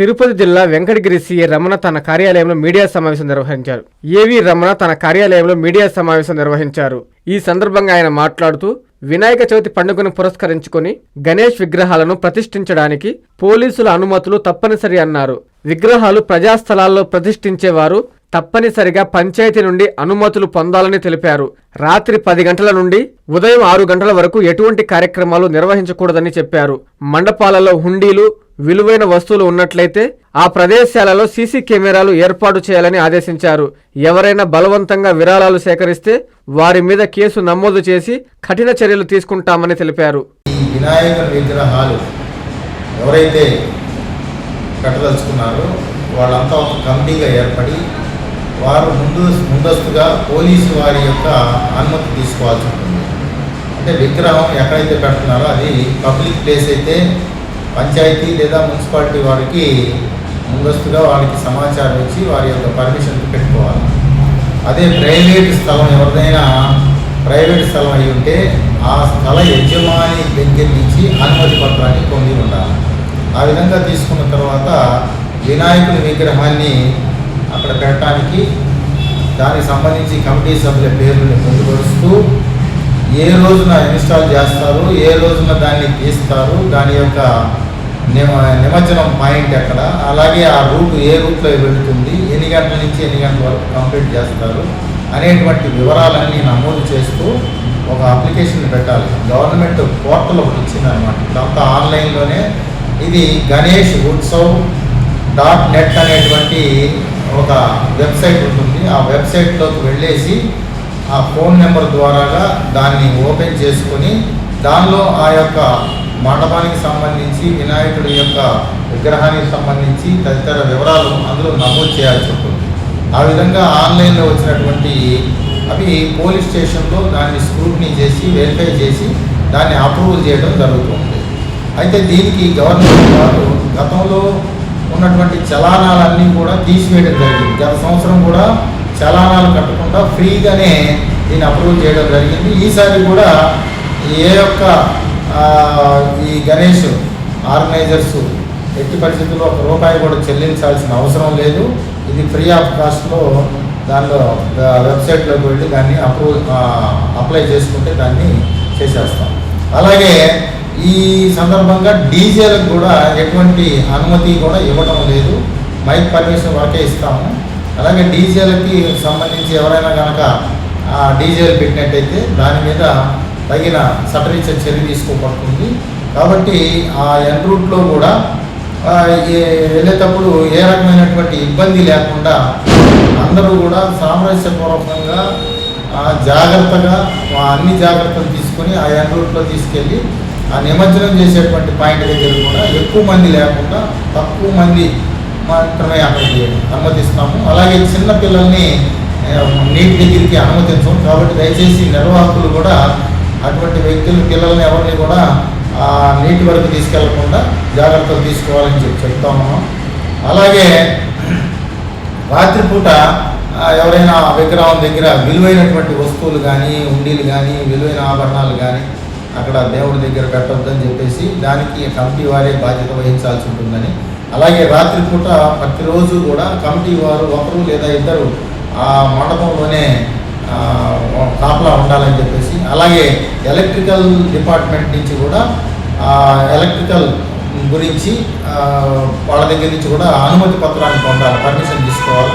తిరుపతి జిల్లా వెంకటగిరి సీఏ రమణ తన కార్యాలయంలో మీడియా సమావేశం నిర్వహించారు. ఏవి రమణ తన కార్యాలయంలో మీడియా సమావేశం నిర్వహించారు? ఈ సందర్భంగా ఆయన మాట్లాడుతూ వినాయక చవితి పండుగను పురస్కరించుకొని గణేష్ విగ్రహాలను ప్రతిష్ఠించడానికి పోలీసుల అనుమతులు తప్పనిసరి అన్నారు. విగ్రహాలు ప్రజాస్థలాల్లో ప్రతిష్ఠించేవారు తప్పనిసరిగా పంచాయతీ నుండి అనుమతులు పొందాలని తెలిపారు. రాత్రి పది గంటల నుండి ఉదయం ఆరు గంటల వరకు ఎటువంటి కార్యక్రమాలు నిర్వహించకూడదని చెప్పారు. మండపాలలో హుండీలు విలువైన వస్తువులు ఉన్నట్లయితే ఆ ప్రదేశాలలో సీసీ కెమెరాలు ఏర్పాటు చేయాలని ఆదేశించారు. ఎవరైనా బలవంతంగా విరాళాలు సేకరిస్తే వారి మీద కేసు నమోదు చేసి కఠిన చర్యలు తీసుకుంటామని తెలిపారు. వినాయక విగ్రహాలు ఎవరైతే కట్టదలుచుకున్నారో వాళ్ళంతా ఒక కమిటీగా ఏర్పడి వారు ముందు ముందస్తుగా పోలీసు వారి యొక్క అనుమతి తీసుకోవాల్సి ఉంటుంది. అంటే విగ్రహం ఎక్కడైతే పెడుతున్నారో అది పబ్లిక్ ప్లేస్ అయితే పంచాయతీ లేదా మున్సిపాలిటీ వారికి ముందస్తుగా వారికి సమాచారం ఇచ్చి వారి యొక్క పర్మిషన్ పెట్టుకోవాలి. అదే ప్రైవేట్ స్థలం ఎవరిదైనా ప్రైవేట్ స్థలం అయి ఉంటే ఆ స్థల యజమాని దగ్గర నుంచి అనుమతి పత్రాన్ని పొంది ఉండాలి. ఆ విధంగా తీసుకున్న తర్వాత వినాయకుడి విగ్రహాన్ని అక్కడ పెట్టడానికి దానికి సంబంధించి కమిటీ సభ్యుల పేర్లను పొందుపరుస్తూ ఏ రోజున ఇన్స్టాల్ చేస్తారు ఏ రోజున దాన్ని తీస్తారు దాని యొక్క నిమ నిమజ్జనం పాయింట్ ఎక్కడ? అలాగే ఆ రూట్ ఏ రూట్లో వెళుతుంది ఎన్ని గంటల నుంచి ఎన్ని గంటల వరకు కంప్లీట్ చేస్తారు అనేటువంటి వివరాలన్నీ నమోదు చేస్తూ ఒక అప్లికేషన్ పెట్టాలి. గవర్నమెంట్ పోర్టల్ ఒకటి ఇచ్చిందనమాట ఇదంతా ఆన్లైన్లోనే. ఇది గణేష్ ఉత్సవ్ డాట్ నెట్ అనేటువంటి ఒక వెబ్సైట్ ఉంటుంది. ఆ వెబ్సైట్లోకి వెళ్ళేసి ఆ ఫోన్ నెంబర్ ద్వారాగా దాన్ని ఓపెన్ చేసుకొని దానిలో ఆ యొక్క మండపానికి సంబంధించి వినాయకుడి యొక్క విగ్రహానికి సంబంధించి తదితర వివరాలు అందులో నమోదు చేయాల్సి ఉంటుంది. ఆ విధంగా ఆన్లైన్లో వచ్చినటువంటి అవి పోలీస్ స్టేషన్లో దాన్ని స్క్రూట్నీ చేసి వెరిఫై చేసి దాన్ని అప్రూవల్ చేయడం జరుగుతుంది. అయితే దీనికి గవర్నమెంట్ వారు గతంలో ఉన్నటువంటి చలానాలన్నీ కూడా తీసివేయడం జరిగింది. గత సంవత్సరం కూడా చలానాలు కట్టకుండా ఫ్రీగానే దీన్ని అప్రూవ్ చేయడం జరిగింది. ఈసారి కూడా ఏ యొక్క ఈ గణేష్ ఆర్గనైజర్స్ ఎట్టి పరిస్థితుల్లో ఒక రూపాయి కూడా చెల్లించాల్సిన అవసరం లేదు. ఇది ఫ్రీ ఆఫ్ కాస్ట్లో దానిలో వెబ్సైట్లోకి వెళ్ళి దాన్ని అప్రూవ్ అప్లై చేసుకుంటే దాన్ని చేసేస్తాం. అలాగే ఈ సందర్భంగా డీజేలకు కూడా ఎటువంటి అనుమతి కూడా ఇవ్వడం లేదు. మైక్ పర్మిషన్ వరకే ఇస్తాము. అలాగే డీజేలకి సంబంధించి ఎవరైనా కనుక ఆ డీజేలు పెట్టినట్టయితే దాని మీద తగిన చట్టరీత్యా చర్య తీసుకోబడుతుంది. కాబట్టి ఆ ఎన్ రూట్లో కూడా వెళ్ళేటప్పుడు ఏ రకమైనటువంటి ఇబ్బంది లేకుండా అందరూ కూడా సామరస్యపూర్వకంగా ఆ, జాగ్రత్తగా అన్ని జాగ్రత్తలు తీసుకొని ఆ ఎన్ రూట్లో తీసుకెళ్ళి ఆ నిమజ్జనం చేసేటువంటి పాయింట్ దగ్గర కూడా ఎక్కువ మంది లేకుండా తక్కువ మంది మాత్రమే అక్కడికి అనుమతిస్తాము. అలాగే చిన్న పిల్లల్ని నీటి దగ్గరికి అనుమతించం కాబట్టి దయచేసి నిర్వాహకులు కూడా అటువంటి వ్యక్తులు పిల్లల్ని ఎవరిని కూడా ఆ, నీటి వరకు తీసుకెళ్ళకుండా జాగ్రత్తలు తీసుకోవాలని చెప్పి చెప్తా ఉన్నాం అలాగే రాత్రిపూట ఎవరైనా విగ్రహం దగ్గర విలువైనటువంటి వస్తువులు కానీ ఉండీలు కానీ విలువైన ఆభరణాలు కానీ అక్కడ దేవుడి దగ్గర పెట్టొద్దని చెప్పేసి దానికి కమిటీ వారే బాధ్యత వహించాల్సి ఉంటుందని అలాగే రాత్రిపూట ప్రతిరోజు కూడా కమిటీ వారు ఒకరు లేదా ఇద్దరు ఆ మండపంలోనే కాపలా ఉండాలని చెప్పేసి అలాగే ఎలక్ట్రికల్ డిపార్ట్మెంట్ నుంచి కూడా ఆ, ఎలక్ట్రికల్ గురించి వాళ్ళ దగ్గర నుంచి కూడా అనుమతి పత్రాన్ని పొందాలి పర్మిషన్ తీసుకోవాలి.